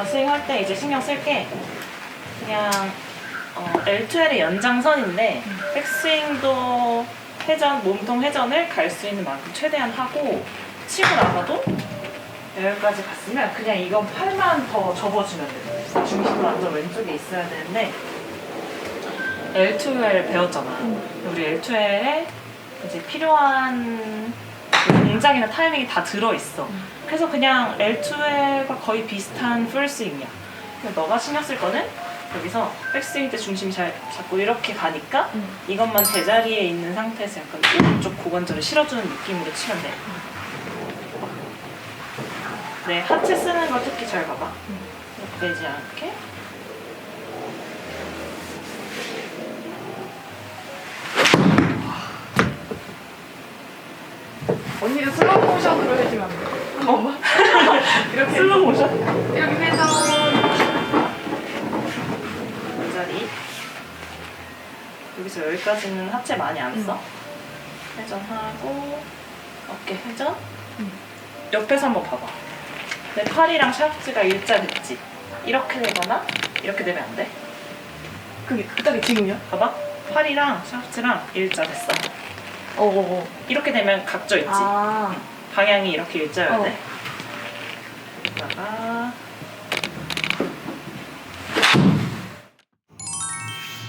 가스윙 할 때 이제 신경 쓸 게 그냥 어, L2L의 연장선인데 백스윙도 회전, 몸통 회전을 갈 수 있는 만큼 최대한 하고 치고 나서도 여기까지 갔으면 그냥 이건 팔만 더 접어주면 돼요. 중심은 완전 왼쪽에 있어야 되는데 L2L 배웠잖아. 우리 L2L에 이제 필요한 동작이나 타이밍이 다 들어있어. 그래서 그냥 L2L과 거의 비슷한 풀스윙이야. 너가 신경 쓸 거는 여기서 백스윙 때 중심 잘 잡고 이렇게 가니까 음. 이것만 제자리에 있는 상태에서 약간 오른쪽 고관절을 실어주는 느낌으로 치면 돼. 네, 하체 쓰는 거 특히 잘 봐봐. 되지 않게. 언니도 슬로우 모션으로 해주면 안 돼? 한 번만? 이렇게 슬로우 모션. 이렇게 회전 제자리. 여기서 여기까지는 하체 많이 안 써. 회전하고 어깨 회전. 옆에서 한번 봐봐. 내 팔이랑 샤프트가 일자 됐지. 이렇게 되거나 이렇게 되면 안 돼. 그게 그딱 지금요? 봐봐. 팔이랑 샤프트랑 일자 됐어. 어어어 이렇게 되면 각져 있지. 아 방향이 이렇게 일자여야 어. 돼. 여기다가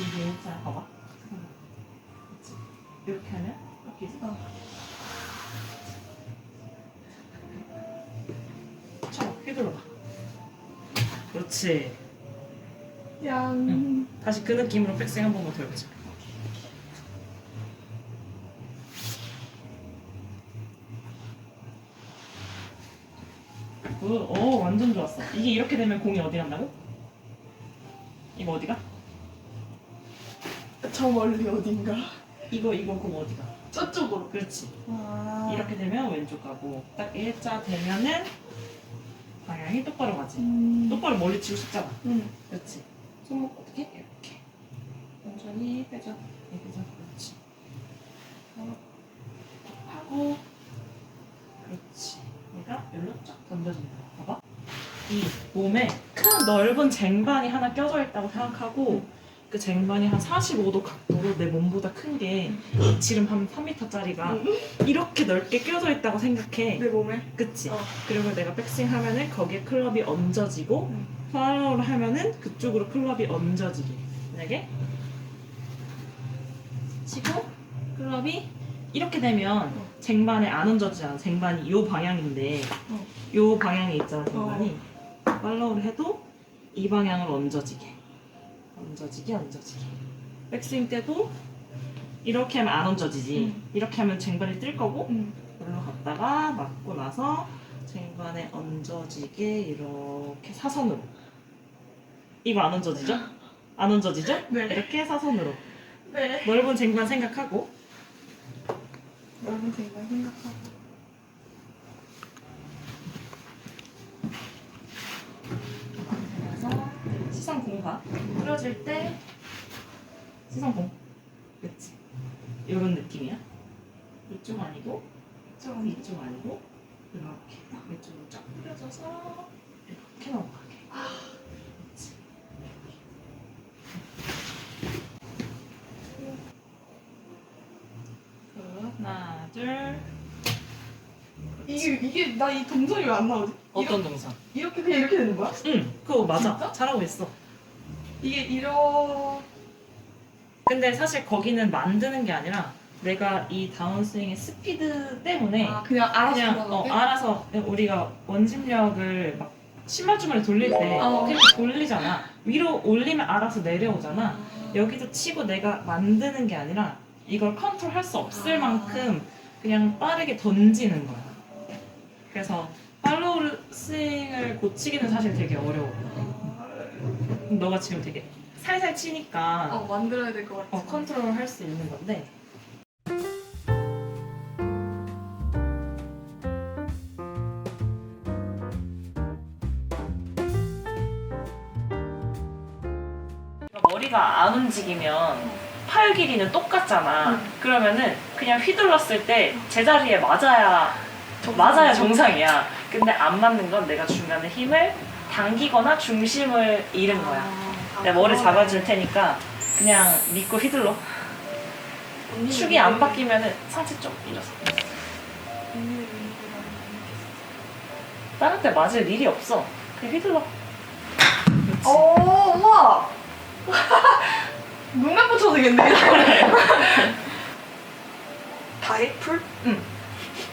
이게 일자 봐봐. 그치? 이렇게 하면 바뀌지. 어. 쳐, 휘둘러봐. 그렇지. 양 응. 다시 그 느낌으로 백스윙 한 번만 더 해보자. 오, 오, 좋았어. 이게 이렇게 되면 공이 어디 간다고? 이거 어디가? 저 멀리 어딘가 이거 이거 공 어디가? 저쪽으로 그렇지. 아 이렇게 되면 왼쪽 가고 딱 일자 되면은 방향이 똑바로 가지. 음. 똑바로 멀리 치고 싶잖아. 음. 그렇지. 손목 어떻게? 이렇게. 천천히 회전. 네, 회전. 그렇지. 어, 하고. 그렇지. 얘가 여기로 쫙 던져진다. 봐봐. 이 몸에 큰 넓은 쟁반이 하나 껴져 있다고 생각하고 그 쟁반이 한 45도 각도로 내 몸보다 큰 게 지름 한 3m짜리가 이렇게 넓게 껴져 있다고 생각해. 내 몸에 그치? 어. 그리고 내가 백스윙 하면은 거기에 클럽이 얹어지고 음. 팔로우를 하면은 그쪽으로 클럽이 얹어지게 만약에 치고 클럽이 이렇게 되면 어. 쟁반에 안 얹어지잖아 쟁반이 요 방향인데 어. 요 방향에 있잖아 쟁반이 팔로우를 해도 이 방향으로 얹어지게 얹어지게 얹어지게 백스윙 때도 이렇게 하면 안 얹어지지 음. 이렇게 하면 쟁반이 뜰 거고 음. 올라갔다가 맞고 나서 쟁반에 얹어지게 이렇게 사선으로 이거 안 얹어지죠? 안 얹어지죠? 네. 이렇게 사선으로 네 넓은 쟁반 생각하고 너무 생각 생각하고 그래서 시선 공간 풀어질 때 시선 공 그치 이런 느낌이야 이쪽 아니고 좀 이쪽 아니고 이렇게 딱 왼쪽으로 쫙 뿌려져서 이렇게 넘어가게 그치 그 하나 둘 이게 이게 나 이 동선이 왜 안 나오지? 어떤 동선? 이렇게 그냥 이렇게 되는 거야? 응 그거 맞아 진짜? 잘하고 있어 이게 이러 근데 사실 거기는 만드는 게 아니라 내가 이 다운스윙의 스피드 때문에 아 그냥 알아서 그냥 어? 알아서 우리가 원심력을 막 신발주머니 돌릴 때 어. 그냥 돌리잖아 위로 올리면 알아서 내려오잖아 여기도 치고 내가 만드는 게 아니라 이걸 컨트롤할 수 없을 아. 만큼 그냥 빠르게 던지는 거야 그래서 팔로우 스윙을 고치기는 사실 되게 어려워 너가 지금 되게 살살 치니까 어 만들어야 될 것 같아 어, 컨트롤 할 수 있는 건데 머리가 안 움직이면 팔 길이는 똑같잖아. 응. 그러면은 그냥 휘둘렀을 때 제자리에 맞아야 맞아야 정상이야. 근데 안 맞는 건 내가 중간에 힘을 당기거나 중심을 잃은 거야. 아, 내가 머리. 잡아줄 테니까 그냥 믿고 휘둘러. 언니 축이 안 바뀌면은 상체 좀 밀어서. 다른 때 맞을 일이 없어. 그냥 휘둘러. 그렇지. 어, 우와! 눈매 붙여도 되겠네. 다해? 풀?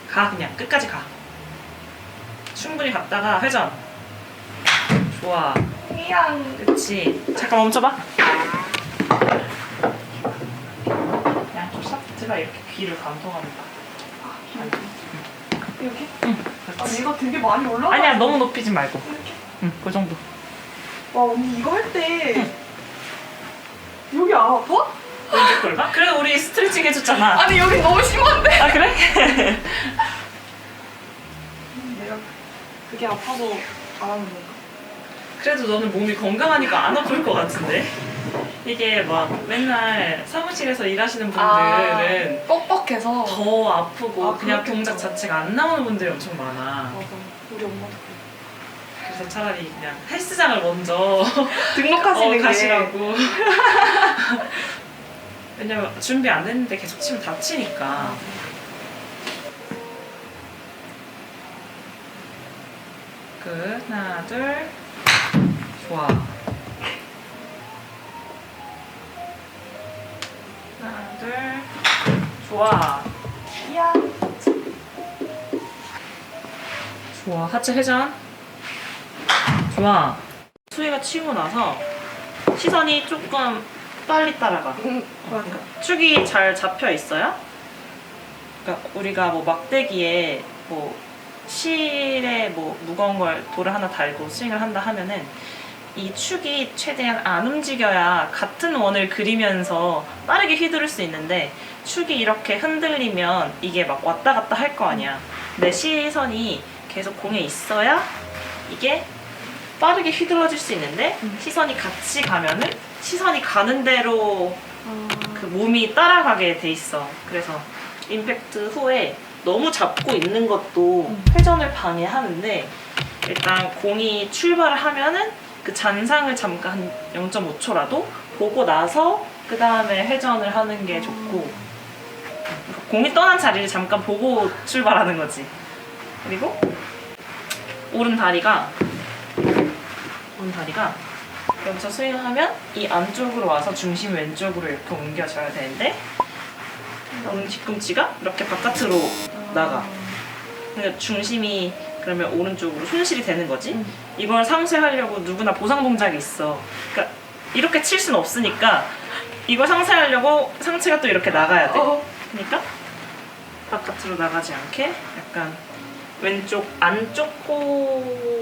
가 그냥 끝까지 가. 충분히 갔다가 회전. 좋아. 그냥. 그렇지. 잠깐 멈춰봐. 그냥 좀 샤프트가 이렇게 귀를 감동합니다. 아, 이렇게? 응. 아, 그렇지. 내가 되게 많이 올라가. 아니야 너무 높이지 말고. 이렇게? 응, 그 정도. 와, 언니 이거 할 때. 여기 안 아파? 왼쪽 골반? 그래 우리 스트레칭 해줬잖아. 아니, 여기 너무 심한데? 아 그래? 내가 그게 아파서 안 하는 건가? 그래도 너는 몸이 건강하니까 안 아플 것 같은데? 이게 막 맨날 사무실에서 일하시는 분들은 뻑뻑해서. 더 아프고 아, 그냥. 동작 자체가 안 나오는 분들이 엄청 많아. 맞아. 우리 엄마도 그래. 그래서 차라리 그냥 헬스장을 먼저 등록하시는 어, 게. 가시라고. 왜냐면 준비 안 됐는데 계속 치면 다치니까. 끝. 하나, 둘. 좋아. 하나, 둘. 좋아. 이야. 좋아. 하체 회전. 좋아. 수희가 치고 나서 시선이 조금 빨리 따라가. 응, 맞아. 축이 잘 잡혀 있어요? 그러니까 우리가 뭐 막대기에 뭐 실에 뭐 무거운 걸 돌을 하나 달고 스윙을 한다 하면은 이 축이 최대한 안 움직여야 같은 원을 그리면서 빠르게 휘두를 수 있는데 축이 이렇게 흔들리면 이게 막 왔다 갔다 할 거 아니야. 내 시선이 계속 공에 있어야 이게 빠르게 휘둘러질 수 있는데 음. 시선이 같이 가면은 시선이 가는 대로 아, 그 몸이 따라가게 돼 있어. 그래서 임팩트 후에 너무 잡고 있는 것도 음. 회전을 방해하는데 일단 공이 출발을 하면은 그 잔상을 잠깐 한 0.5초라도 보고 나서 그 다음에 회전을 하는 게 좋고 공이 떠난 자리를 잠깐 보고 출발하는 거지. 그리고 오른 다리가 오른 다리가 여기서 스윙하면 이 안쪽으로 와서 중심 왼쪽으로 이렇게 옮겨져야 되는데 너는 뒤꿈치가 이렇게 바깥으로 나가. 그러니까 중심이 그러면 오른쪽으로 손실이 되는 거지. 음. 이걸 상쇄하려고 누구나 보상 동작이 있어. 그러니까 이렇게 칠 수는 없으니까 이걸 상쇄하려고 상체가 또 이렇게 나가야 돼. 어, 그러니까 바깥으로 나가지 않게 약간 왼쪽 안쪽 코로?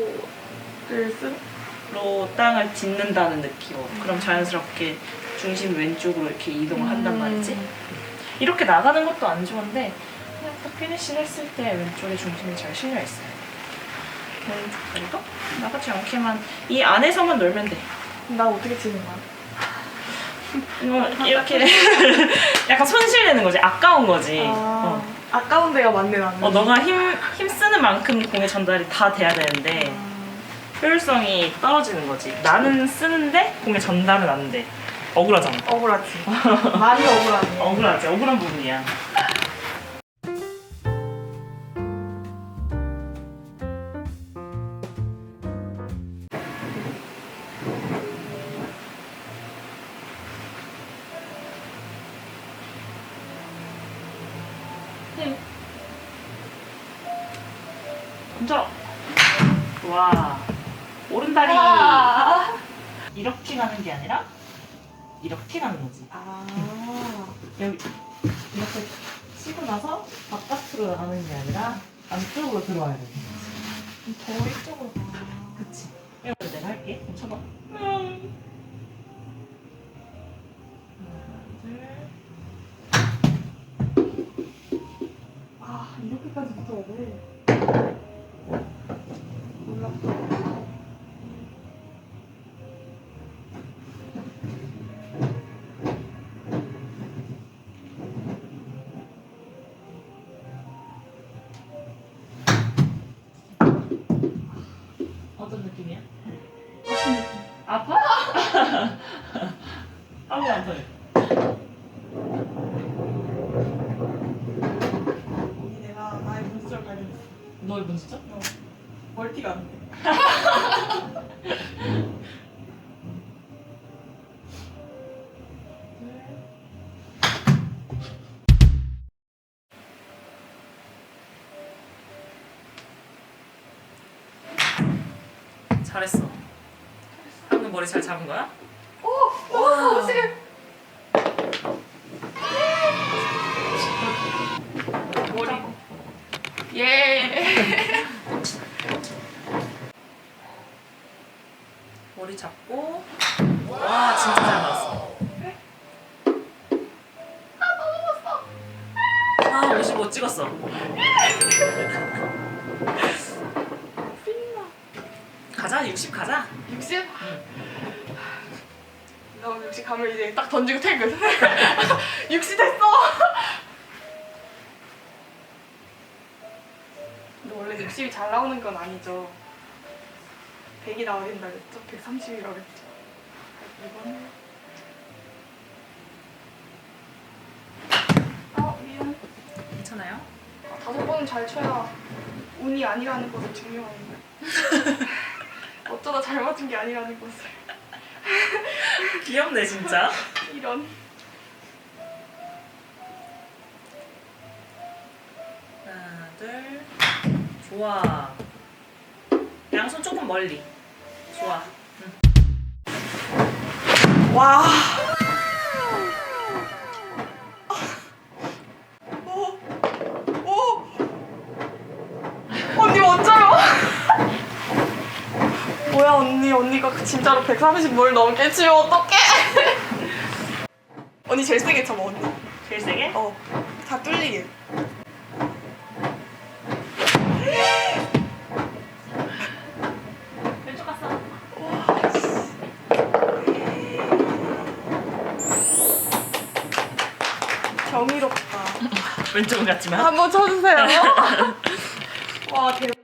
땅을 딛는다는 느낌으로 그럼 자연스럽게 중심 왼쪽으로 이렇게 이동을 한단 말이지. 이렇게 나가는 것도 안 좋은데 그냥 딱 피니시를 했을 때 왼쪽에 중심이 잘 실려 있어요. 다리도 나가지 않게만 이 안에서만 놀면 돼. 나 어떻게 치는 거야? 이거 이렇게 약간 손실되는 거지. 아까운 거지. 어. 아, 아까운 데가 많네 나는. 어, 너가 힘, 힘 쓰는 만큼 공의 전달이 다 돼야 되는데 아, 효율성이 떨어지는 거지. 나는 쓰는데 공의 전달은 안 돼. 억울하잖아. 억울하지. 많이 억울하네. 억울하지. 억울한 부분이야. 이렇게 가는 게 아니라 이렇게 가는 거지. 아. 여기 이렇게 치고 나서 바깥으로 나가는 게 아니라 안쪽으로 들어와야 돼. 더 이쪽으로 가. 그치. 이거 내가 할게. 그럼 쳐봐. 아, 번이 안 돼. 언니 내가 나의 문수를 발견했어. 너의 문제죠? 어. 멀티가 안 돼. 잘했어. 방금 머리 잘 잡은 거야? 머리. 예. 머리 잡고. 와 진짜 잘 나왔어. 아 55 찍었어. 가자 60 가자. 60? 나 오늘 60 가면 이제 딱 던지고 퇴근. 60 됐어. 근데 원래 60이 잘 나오는 건 아니죠. 100이 나와야 된다 그랬죠? 130이라고 그랬죠? 이거는 어 미안. 괜찮아요? 아, 다섯 번은 잘 쳐야 운이 아니라는 것을 증명합니다. 어쩌다 잘 맞은 게 아니라는 것을. 귀엽네 진짜. 이런. 하나 둘. 좋아. 양손 조금 멀리. 좋아. 와. 오. 오. 언니 멋져요. 뭐야 언니 언니가 그 진짜로 130뭘 넘게 치면 어떡해? 언니 제일 세게 쳐봐 언니. 제일 세게? 어. 다 뚫리게. 왼쪽 갔어. 경이롭다. 왼쪽은 갔지만. 한번 쳐주세요. 와 대박.